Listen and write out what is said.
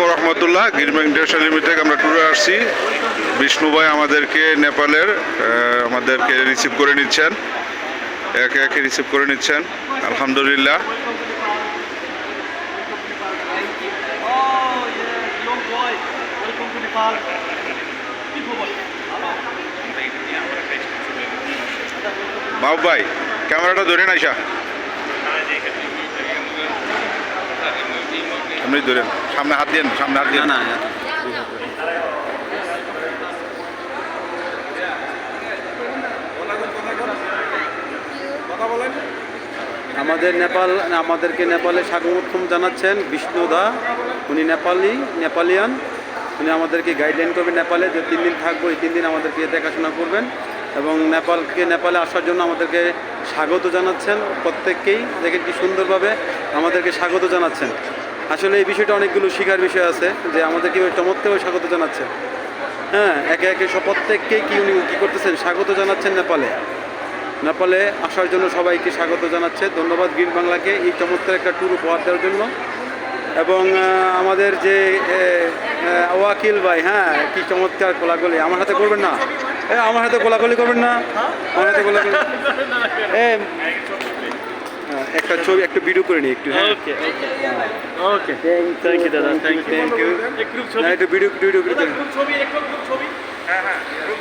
রহমতুল্লাহ গিরমা international limited আমরা ট্যুরে আসছি। বিষ্ণু ভাই আমাদেরকে নেপালের আমাদেরকে রিসিভ করে নিচ্ছেন। একে একে রিসিভ করে নিচ্ছেন, আলহামদুলিল্লাহ. মাহবুব ভাই, ক্যামেরাটা ধরে না আপনি ধরেন, সামনে হাত দিয়ে সামনে হাত দিয়ে আমাদের নেপাল, আমাদেরকে নেপালে স্বাগতম জানাচ্ছেন বিষ্ণুদা উনি নেপালি, নেপালিয়ান। উনি আমাদেরকে গাইডলাইন করবেন নেপালে যে তিন দিন থাকব, এই তিন দিন আমাদেরকে দেখাশোনা করবেন। এবং নেপালকে, নেপালে আসার জন্য আমাদেরকে স্বাগত জানাচ্ছেন প্রত্যেককেই। দেখেন কি সুন্দরভাবে আমাদেরকে স্বাগত জানাচ্ছেন। আসলে এই বিষয়টা অনেকগুলো শেখার বিষয় আছে যে আমাদেরকে ওই চমৎকারভাবে স্বাগত জানাচ্ছেন। হ্যাঁ একে একে সব প্রত্যেককেই কি উনি কী করতেছেন? স্বাগত জানাচ্ছেন নেপালে। নেপালে আসার জন্য সবাইকে স্বাগত জানাচ্ছে। ধন্যবাদ গ্রিন বাংলাকে এই চমৎকার একটা ট্যুর উপহার দেওয়ার জন্য। এবং আমাদের যে ওয়াকিল ভাই হ্যাঁ কি চমৎকার কোলাগুলি আমার হাতে করবেন না? এ আমার হাতে কোলাগুলি করবেন না? আমার হাতে কোলাগুলি এ হ্যাঁ, একটা ছবি একটা ভিডিও করে নিই একটু হ্যাঁ? Okay. থ্যাংক ইউ দাদা thank you thank you group ছবি। একটু ভিডিও ভিডিও করে। Group ছবি, এক ছবি। হ্যাঁ, হ্যাঁ, ছবি।